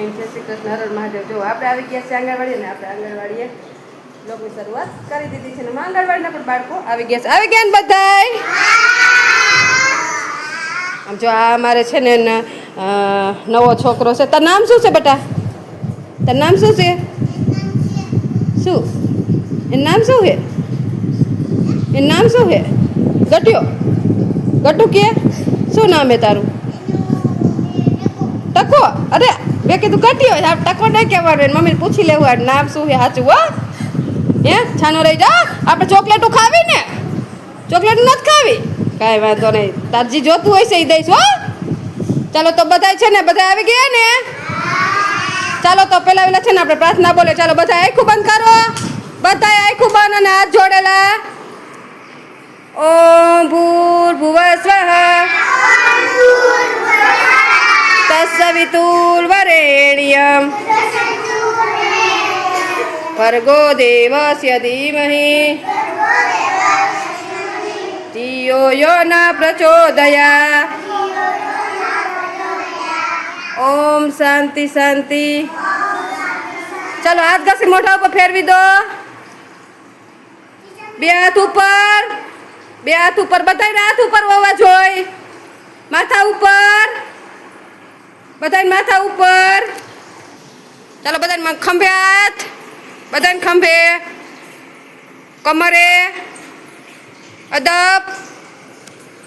Morning જય શ્રી કૃષ્ણ હરણ મહાદેવ. જો આપણે આવી ગયા છે આંગણવાડી અને આપણે આંગણવાડીએ બ્લોગની શરૂઆત કરી દીધી છે અને એમાં આંગણવાડીના પણ બાળકો આવી ગયા છે. આવી ગયા ને બધાય? આમ જો આ અમારે છે ને ન- અ, નવો છોકરો છે. તાર નામ શું છે બેટા? તાર નામ શું છે? શું? એનું નામ શું છે? એનું નામ શું છે? ગટ્યો. ગટુ કે? શું નામ છે તારું? ટકો અરે મેં કીધું ઘટ્યો આ ટકો નહીં કહેવાનું એને મમ્મીને પૂછી લેવું આ નામ શું છે સાચું, હો? હે? છાનો રહી જા આપણે ચોકલેટો ખાવી ને? ચોકલેટ નથી ખાવી? કાંઈ વાંધો નહીં. તારજી જોતું હોય છે એ દઈશ, હો. ચાલો તો બધા છે ને? બધા આવી ગયા ને? ચાલો તો પેલા પેલા છે ને આપણે પ્રાર્થના બોલે ચાલો બધા આખું બંધ કરો. બધા આખું બંધ અને હાથ જોડેલા. ઓમ ભૂર ભુવ સ્વઃ તત્સવિતુર્વરેણ્યમ ભર્ગો દેવસ્ય ધીમહિ ધિયો યો ન પ્રચોદયા ઓમ શાંતિ શાંતિ ચાલો હાથ ઘસી મોઢા ઉપર ફેરવી દો બે હાથ ઉપર બે હાથ ઉપર બધાને હાથ ઉપર હોવા જોઈ માથા ઉપર બધાને માથા ઉપર. ચાલો બધાને ખંભે હાથ. બધાને ખંભે. કમરે. અદબ.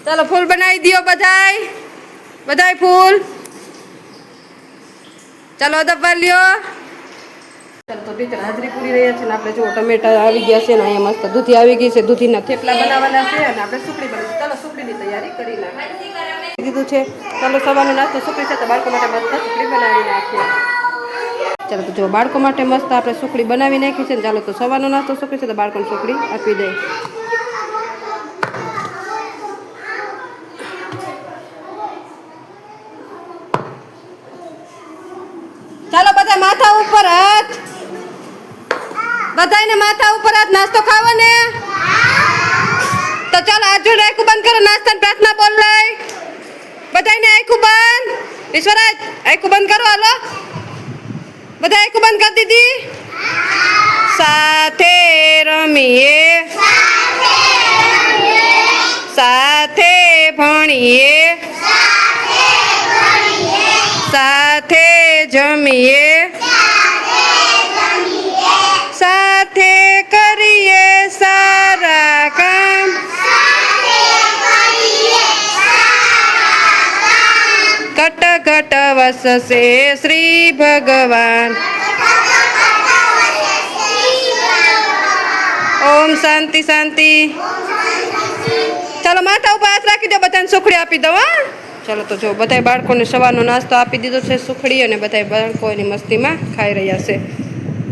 ચાલો ફૂલ બનાવી દો બધાય. બધાય ફૂલ. ચાલો અદબ વાલ્યો ચાલો તો જો ટમેટા આવી ગયા છે ને અહીંયા મસ્ત દૂધી આવી ગઈ છે. દૂધીના થેપલા બનાવવાના છે તૈયારી કરી કીધું છે. ચાલો, સવારનો નાસ્તો સુખડી છે બાળકો માટે મસ્ત સુખડી બનાવી નાખીએ. ચાલો, તો જો બાળકો માટે મસ્ત આપણે સુખડી બનાવી નાખી છે ચાલો, તો સવારનો નાસ્તો સુખડી છે બાળકોને સુખડી આપી દઈએ ચાલો, બધા માથા ઉપર હાથ. બધાને માથા ઉપર હાથ નાસ્તો ખાવો તો ચાલો હાથ જોડે બંધ કરો, નાસ્તાની પ્રાર્થના બોલ લઈ બધાને આખું બંધ. ઈશ્વરાજ, આખું બંધ કરો, હાલો. બધા આખું બંધ કરી દીધી? સાથે રમીએ. સાથે ભણીએ. સાથે જમીએ. સાથે કરીએ. સારા વસશે શ્રી ભગવાન ઓમ શાંતિ શાંતિ ચાલો માથા ઉપર હાથ રાખી દો બધાને સુખડી આપી દો હા। ચાલો તો જો બધા બાળકોને સવારનો નાસ્તો આપી દીધો છે, સુખડી અને બધા બાળકો એની મસ્તીમાં ખાઈ રહ્યા છે.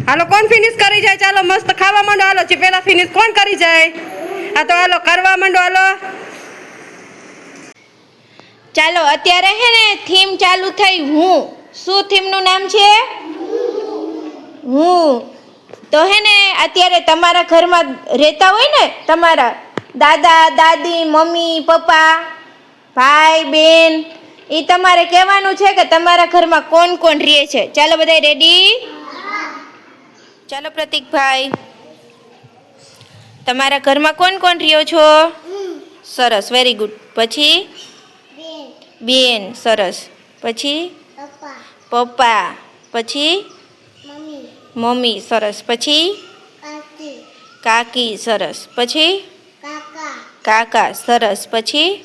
હાલો, કોણ ફિનિશ કરી જાય? ચાલો, મસ્ત ખાવા માંડો. હાલો, જે પેલા ફિનિશ કોણ કરી જાય? આ તો હાલો, કરવા માંડો, હાલો. ચાલો અત્યારે હે ને થીમ ચાલુ થઈ. હું. શું થીમનું નામ છે? હું. તો હે ને અત્યારે તમારા ઘરમાં રહેતા હોય ને તમારા દાદા દાદી મમ્મી પપ્પા ભાઈ બેન એ તમારે કહેવાનું છે કે તમારા ઘરમાં કોણ કોણ રહે છે? ચાલો બધા રેડી ચાલો પ્રતિકભાઈ તમારા ઘરમાં કોણ કોણ રહ્યો છો? સરસ વેરી ગુડ પછી? બેન સરસ. પછી? પપ્પા. પછી? મમ્મી. સરસ. પછી? કાકી. સરસ. પછી? કાકા. સરસ. પછી?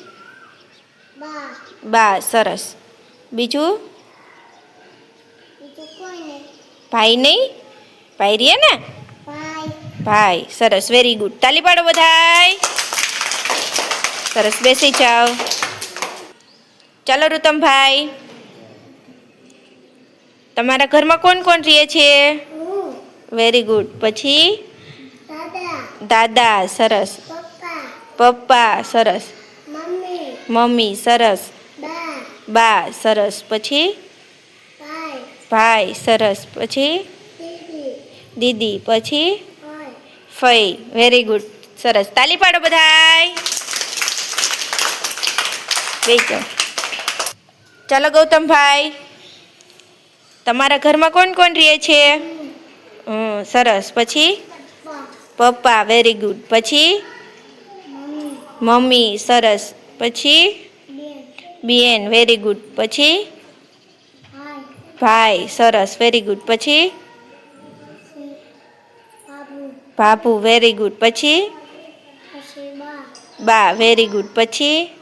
બા. સરસ. બીજું? ભાઈ નહીં? ભાઈ રે ને? ભાઈ. સરસ. વેરી ગુડ તાલી પાડો બધાય. સરસ. બેસી જાઓ. ચાલો રૂતમભાઈ તમારા ઘરમાં કોણ કોણ રહીએ છે વેરી ગુડ પછી? દાદા, સરસ. પપ્પા, સરસ. મમ્મી, સરસ. બા, સરસ. પછી? ભાઈ, સરસ. પછી? દીદી. પછી? ફઈ. વેરી ગુડ સરસ. તાલી પાડો બધાય. જાઓ ચાલો ગૌતમભાઈ તમારા ઘરમાં કોણ કોણ રહે છે? હમ, સરસ. પછી? પપ્પા વેરી ગુડ પછી? મમ્મી સરસ. પછી? બેન વેરી ગુડ પછી? ભાઈ સરસ. વેરી ગુડ પછી? બાપુ વેરી ગુડ પછી? બા વેરી ગુડ પછી?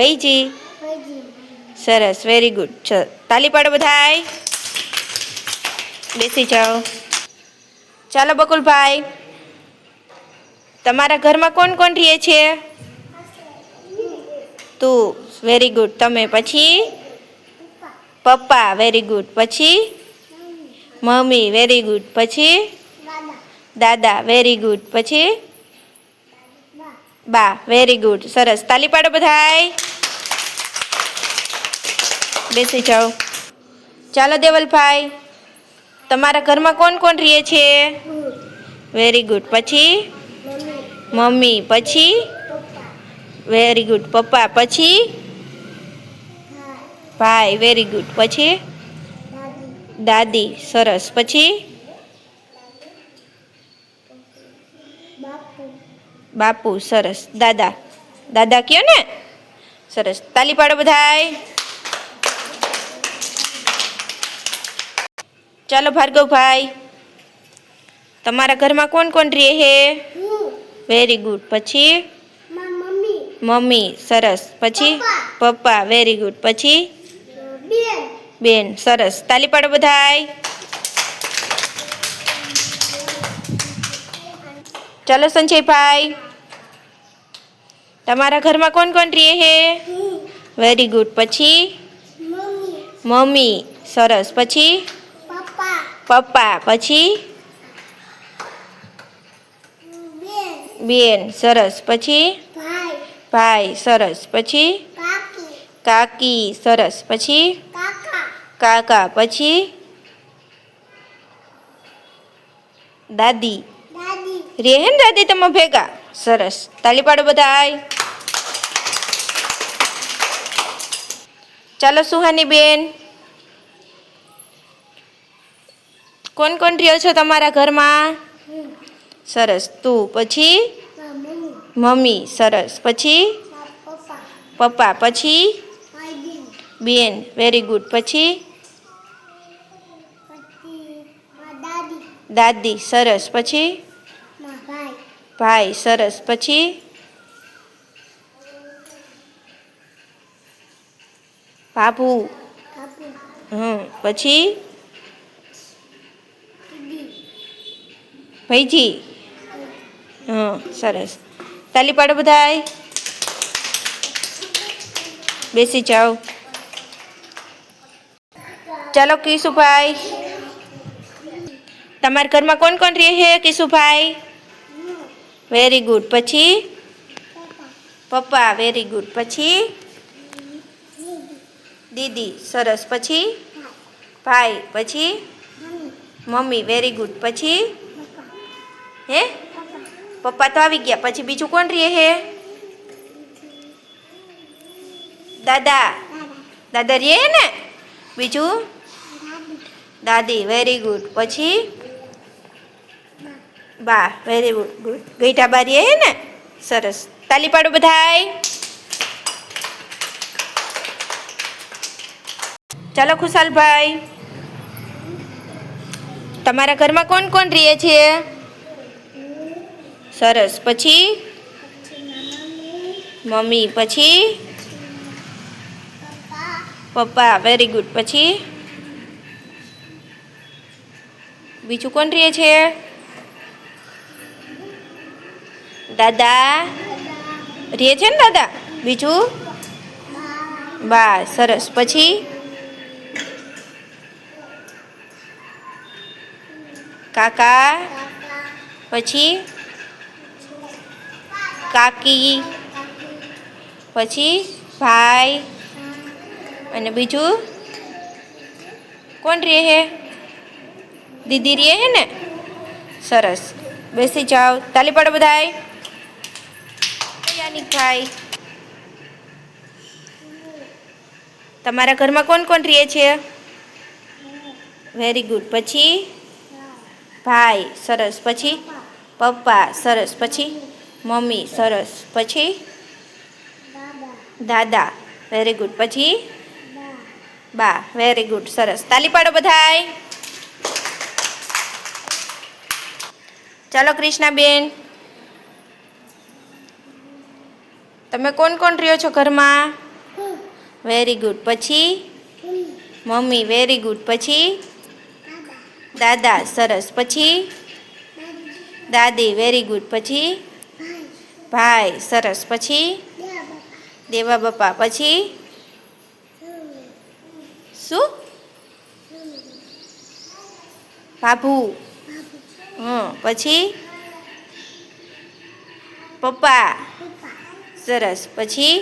ભાઈજી સરસ વેરી ગુડ ચલ તાલી પાડો બધાય. બેસી જાઓ. ચાલો બકુલભાઈ. તમારા ઘરમાં કોણ કોણ રહે છે? તું વેરી ગુડ તમે પછી? પપ્પા વેરી ગુડ પછી? મમ્મી વેરી ગુડ પછી? દાદા વેરી ગુડ પછી? બા. વેરી ગુડ સરસ. તાલી પાડો બધાય. બેસી, જાઓ. ચાલો, દેવલભાઈ. તમારા ઘરમાં કોણ કોણ રહે છે? વેરી ગુડ પછી? મમ્મી. પછી? વેરી ગુડ પપ્પા. પછી? ભાઈ. વેરી ગુડ પછી? દાદી. સરસ. પછી? બાપુ. સરસ. દાદા. દાદા કયો ને? સરસ. તાલી પાડો બધાય. ચાલો ભાર્ગવભાઈ તમારા ઘરમાં કોણ કોણ રહે હે? વેરી ગુડ પછી? મમ્મી. સરસ. પછી? પપ્પા. વેરી ગુડ પછી? બેન. સરસ. તાલી પાડો બધાય. ચાલો સંજયભાઈ તમારા ઘરમાં કોણ કોણ રહે હે? વેરી ગુડ પછી? મમ્મી સરસ. પછી? પપ્પા, પછી? બેન, સરસ. પછી? ભાઈ, સરસ. પછી? કાકી, સરસ. પછી? કાકા, પછી? દાદી. રે હે દાદી તમે ભેગા? સરસ. તાલી પાડો બધાય ચાલો, સુહાની બેન. કોણ કોણ રહ્યો છો તમારા ઘરમાં? સરસ. તું પછી? મમ્મી. સરસ. પછી? પપ્પા. પછી? બેન. વેરી ગુડ પછી? દાદી. સરસ. પછી? ભાઈ. સરસ. પછી? બાપુ હમ. પછી? ભાઈજી. હં, સરસ. તાલી પાડો બધાય. બેસી જાઓ. ચાલો કિશુભાઈ. તમારા ઘરમાં કોણ કોણ રહે છે, કિશુભાઈ? વેરી ગુડ પછી? પપ્પા વેરી ગુડ પછી? દીદી, સરસ. પછી? ભાઈ, પછી? મમ્મી વેરી ગુડ પછી? હે? પપ્પા તો આવી ગયા. પછી બીજું કોણ રહે હે? દાદા. દાદા રે ને? બીજું? દાદી વેરી ગુડ પછી? બા વેરી ગુડ ગુડ ગઈઠા બા રે ને? સરસ. તાલી પાડો બધાય. ચાલો ખુશાલભાઈ. તમારા ઘરમાં કોણ કોણ રહે છે? સરસ. પછી? મમ્મી, પછી? પપ્પા વેરી ગુડ પછી? બીજું કોણ રહે છે? દાદા? રહે છે ને દાદા? બીજું? બા સરસ. પછી? કાકા? પછી? કાકી, પછી ભાઈ અને બીજું? કોણ રહે હે? દીદી રહે ને? સરસ. બેસી જાઓ. તાલી પાડો બધાય. યાનિક ભાઈ તમારા ઘરમાં કોણ કોણ રહે છે? વેરી ગુડ પછી? ભાઈ. સરસ. પછી? પપ્પા. સરસ. પછી? મમ્મી, સરસ. પછી? દાદા. વેરી ગુડ પછી? બા. વેરી ગુડ સરસ. તાલી પાડો બધાય. ચાલો, કૃષ્ણાબેન. તમે કોણ કોણ રહ્યો છો ઘરમાં? વેરી ગુડ પછી? મમ્મી વેરી ગુડ પછી? દાદા. સરસ. પછી? દાદી. વેરી ગુડ પછી? ભાઈ, સરસ. પછી? દેવા બાપા. પછી? શું? બાબુ. હં પછી? પપ્પા. સરસ. પછી?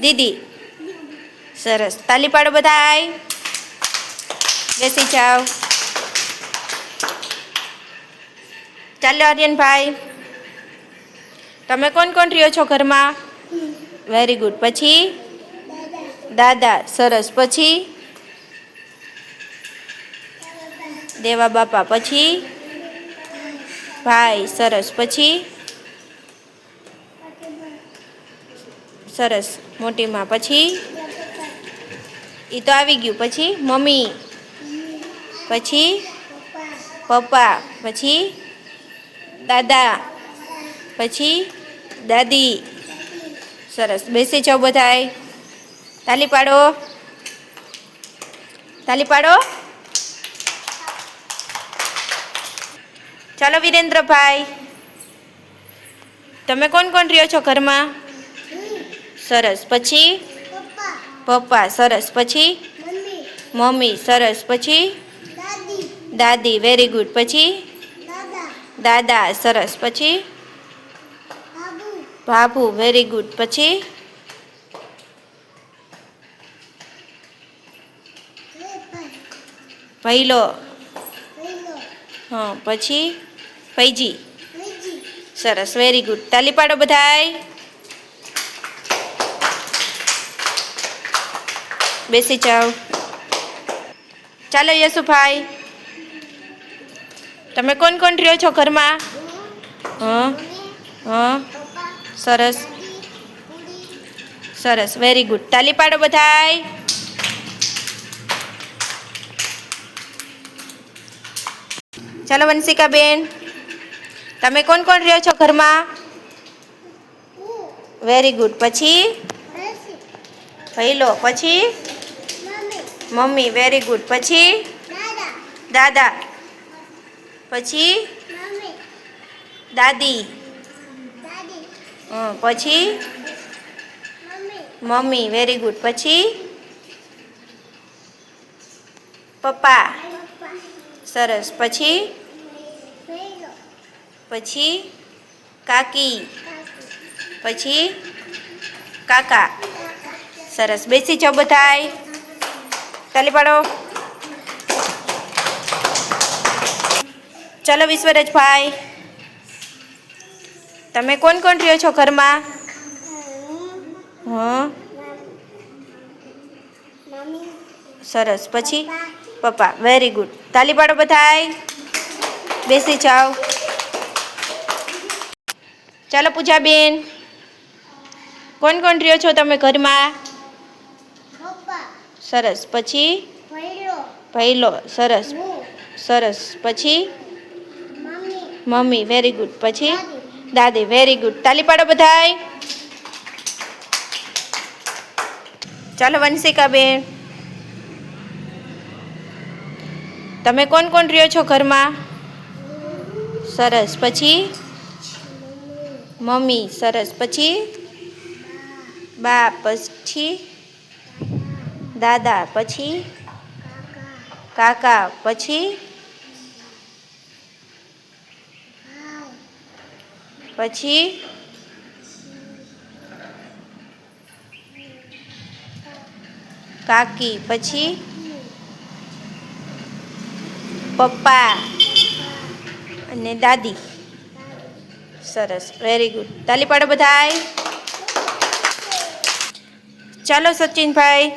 દીદી. સરસ. તાલી પાડો બધાય બેસી જાઓ ચાલો આર્યનભાઈ. તમે કોણ કોણ રહ્યો છો ઘરમાં? વેરી ગુડ પછી? દાદા, સરસ. પછી? દેવા બાપા. પછી? ભાઈ, સરસ. પછી? સરસ. મોટીમાં. પછી? એ તો આવી ગયું. પછી? મમ્મી. પછી? પપ્પા. પછી? દાદા. પછી દાદી. સરસ. બેસી જાઓ બધાય. તાલી પાડો. તાલી પાડો. ચાલો વિરેન્દ્રભાઈ. તમે કોણ કોણ રહ્યો છો ઘરમાં? સરસ. પછી? પપ્પા. સરસ. પછી? મમ્મી. સરસ. પછી? દાદી. વેરી ગુડ પછી? દાદા. સરસ. પછી? બાબુ વેરી ગુડ પછી? પહેલો હા, પછી? પૈજી સરસ વેરી ગુડ તાલી પાડો બધાય. બેસી જાઓ. ચાલો યશુભાઈ તમે કોણ કોણ રહ્યો છો ઘરમાં? હં હં. સરસ. સરસ. વેરી ગુડ તાલી પાડો બધાય. ચાલો વંશિકાબેન તમે કોણ કોણ રહ્યો છો ઘરમાં? વેરી ગુડ પછી? પહેલો પછી? મમ્મી. વેરી ગુડ પછી? દાદા. પછી? દાદી. હં, પછી? મમ્મી વેરી ગુડ પછી? પપ્પા? સરસ. પછી? પછી? કાકી? પછી? કાકા? સરસ. બેસી જાઓ બધાય. તાલી પાડો. ચાલો, વિશ્વરાજભાઈ. તમે કોણ કોણ રહ્યો છો ઘરમાં? હં? સરસ. પછી? પપ્પા. વેરી ગુડ તાલી પાડો બધાય. બેસી જાઓ. ચાલો પૂજાબેન. કોણ કોણ રહ્યો છો તમે ઘરમાં? સરસ. પછી? પહેલો. સરસ. સરસ. પછી? મમ્મી. વેરી ગુડ પછી? દાદી વેરી ગુડ તાલી પાડો બધાય. ચાલો વંશિકાબેન તમે કોણ કોણ રહ્યો છો ઘરમાં? સરસ. પછી? મમ્મી, સરસ. પછી? બા પછી? દાદા. પછી? કાકા. પછી? પછી કાકી, પછી પપ્પા અને દાદી. સરસ વેરી ગુડ તાલી પાડો બધાય. ચાલો સચિનભાઈ.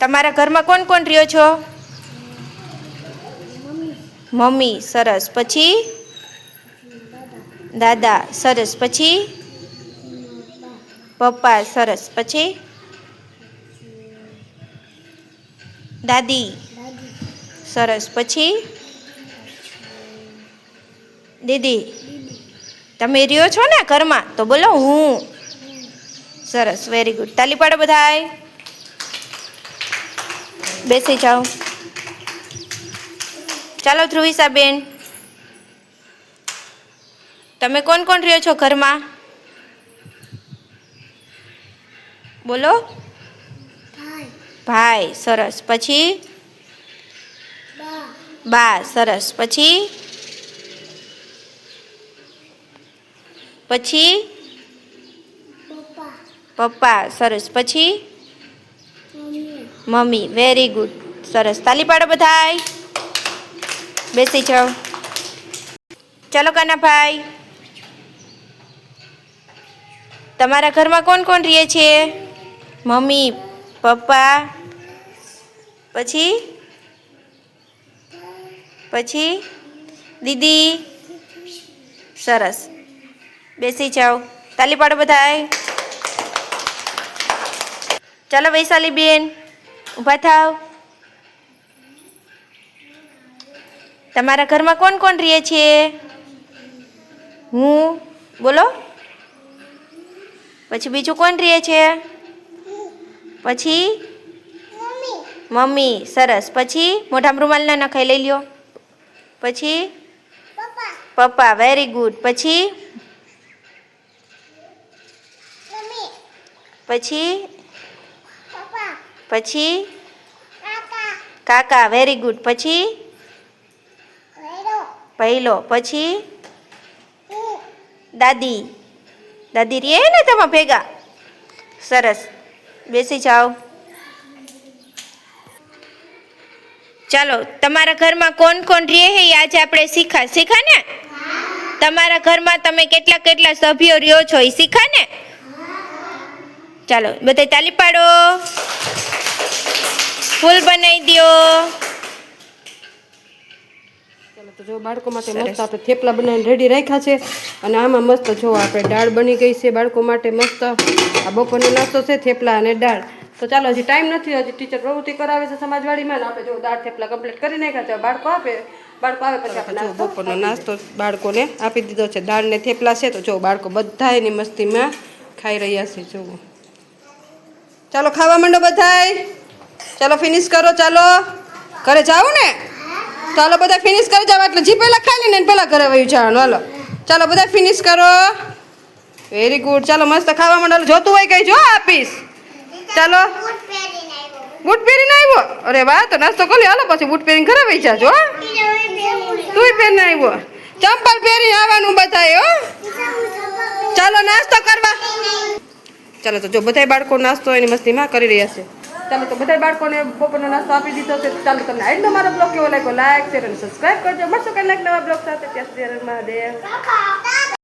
તમારા ઘરમાં કોણ કોણ રહ્યો છો? મમ્મી, સરસ. પછી? દાદા, સરસ. પછી? પપ્પા, સરસ. પછી? દાદી? સરસ. પછી? દીદી? તમે રહ્યો છો ને ઘરમાં? તો બોલો, હું. સરસ. વેરી ગુડ તાલી પાડો બધાય. બેસી જાઓ. ચાલો ધ્રુવિસાબેન. તમે કોણ કોણ રહ્યો છો ઘરમાં? બોલો. ભાઈ. સરસ. પછી? બા. સરસ. પછી? પછી? પપ્પા. સરસ. પછી? મમ્મી. વેરી ગુડ સરસ. તાલી પાડો બધાય. બેસી જાઓ. ચાલો કાનાભાઈ તમારા ઘરમાં કોણ કોણ રહે છે? મમ્મી, પપ્પા, પછી? પછી? દીદી? સરસ. બેસી જાઓ. તાલી પાડો બધાય. ચાલો વૈશાલી બેન, ઊભા થાવ. તમારા ઘરમાં કોણ કોણ રહે છે? હું, બોલો. પછી બીજું કોણ રહે છે? પછી? મમ્મી. સરસ. પછી? મોઢામાં રૂમાલ ના નખાઈ લઈ લ્યો. પછી? પપ્પા. Very good. પછી? પછી? પછી? કાકા. Very good. પછી? પહેલો. પછી? દાદી. દાદી રે ને તમે ભેગા? સરસ. બેસી જાઓ. ચાલો, તમારા ઘરમાં કોણ કોણ રહે એ આજે આપણે શીખા શીખા ને? તમારા ઘરમાં તમે કેટલા કેટલા સભ્યો રહ્યો છો એ શીખા ને? ચાલો બધા તાલી પાડો. ફૂલ બનાવી દો ચાલો તો જો બાળકો માટે મસ્ત આપણે થેપલા બનાવીને રેડી રાખ્યા છે. અને આમાં મસ્ત જો આપણે દાળ બની ગઈ છે બાળકો માટે મસ્ત. આ બપોરનો નાસ્તો છે થેપલા અને દાળ. તો ચાલો હજી ટાઈમ નથી હજી ટીચર પ્રવૃત્તિ કરાવે છે સમાજવાડીમાં. ને આપણે જો દાળ થેપલા કમ્પ્લીટ કરી નાખ્યા છે બાળકો આપે બાળકો આવે પછી આપણે જો બપોરનો નાસ્તો બાળકોને આપી દીધો છે. દાળ ને થેપલા છે તો જો બાળકો બધા એની મસ્તીમાં ખાઈ રહ્યા છે જોવો ચાલો ખાવા માંડો બધાય. ચાલો ફિનિશ કરો ચાલો. ઘરે જાઓ ને? ચાલો બધા ફિનિશ કરી જાવ એટલે જી પહેલાં ખાઈ લઈને પહેલા ઘરે વયું જવાનું. હાલો. ચાલો બધા ફિનિશ કરો. વેરી ગુડ ચાલો મસ્ત ખાવા માંડો. જોતું હોય કઈ જો આપીશ. ચાલો. બૂટ પહેરીને આવ્યો? અરે વાહ, તો નાસ્તો કરી હાલો, પછી બૂટ પહેરીને ઘરે વહી જાજો. તુંય પહેરીને આવ્યો. ચંપલ પહેરી આવવાનું બધાએ હો. ચાલો, નાસ્તો કરવા. ચાલો, તો જો બધાય બાળકો નાસ્તો એની મસ્તીમાં કરી રહ્યા છે. ચાલો તો બધાય બાળકોને બપોરનો નાસ્તો આપી દીધો છે. ચાલો તમને આજનો મારો બ્લોગ કેવો લાગ્યો? લાઈક, શેર અને સબસ્ક્રાઈબ કરજો. મળશો કંઈ લાઈક નવા બ્લોગ સાથે. ત્યાં સુધી મહાદેવ.